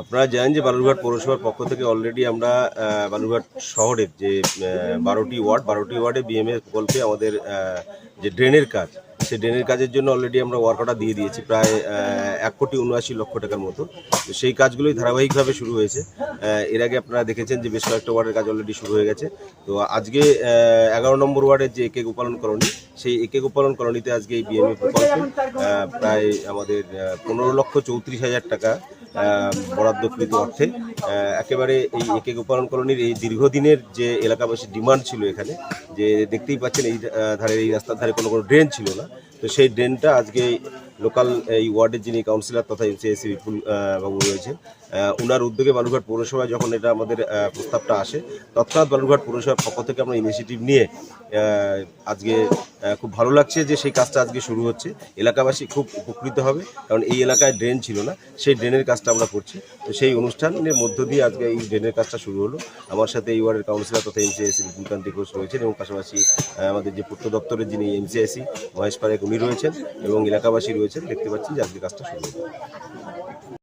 আপনারা জানেন যে বালুরঘাট পৌরসভার পক্ষ থেকে অলরেডি আমরা বালুরঘাট শহরের যে বারোটি ওয়ার্ড, বারোটি ওয়ার্ডে বিএমএ প্রকল্পে আমাদের যে ড্রেনের কাজ, সেই ড্রেনের কাজের জন্য অলরেডি আমরা ওয়ার্ক অর্ডার দিয়ে দিয়েছি প্রায় এক কোটি উনআশি লক্ষ টাকার মতো। তো সেই কাজগুলোই ধারাবাহিকভাবে শুরু হয়েছে। এর আগে আপনারা দেখেছেন যে বেশ কয়েকটা ওয়ার্ডের কাজ অলরেডি শুরু হয়ে গেছে। তো আজকে এগারো নম্বর ওয়ার্ডের যে একে গোপালন কলোনি, সেই একে গোপালন কলোনিতে আজকে এই বিএমএ প্রকল্পে প্রায় আমাদের পনেরো লক্ষ চৌত্রিশ হাজার টাকা বরাদ্দকৃত অর্থে একেবারে এই একে গোপালন কলোনির এই দীর্ঘদিনের যে এলাকাবাসীর ডিমান্ড ছিল এখানে যে দেখতেই পাচ্ছেন এই ধারে এই রাস্তার ধারে কোনো কোনো ড্রেন ছিল না তো সেই ড্রেনটা আজকে লোকাল এই ওয়ার্ডের যিনি কাউন্সিলর তথা এমসিএসি বিপুল বাবু রয়েছেন আহ, ওনার উদ্যোগে বালুরঘাট পৌরসভায় যখন এটা আমাদের প্রস্তাবটা আসে, তৎক্ষণাৎ বালুরঘাট পৌরসভার পক্ষ থেকে আমরা ইনিশিয়েটিভ নিয়ে আজকে খুব ভালো লাগছে যে সেই কাজটা আজকে শুরু হচ্ছে। এলাকাবাসী খুব উপকৃত হবে, কারণ এই এলাকায় ড্রেন ছিল না, সেই ড্রেনের কাজটা আমরা করছি। তো সেই অনুষ্ঠানের মধ্য দিয়ে আজকে এই ড্রেনের কাজটা শুরু হলো। আমার সাথে এই ওয়ার্ডের কাউন্সিলর তথা এমসিআইসি বিপুলকান্তি ঘোষ রয়েছেন এবং পাশাপাশি আমাদের যে পূর্ত দপ্তরের যিনি এমসিআইসি মহেশ পারেক, উনি রয়েছেন এবং এলাকাবাসী রয়েছেন। দেখতে পাচ্ছি যে আজকে কাজটা শুরু হলো।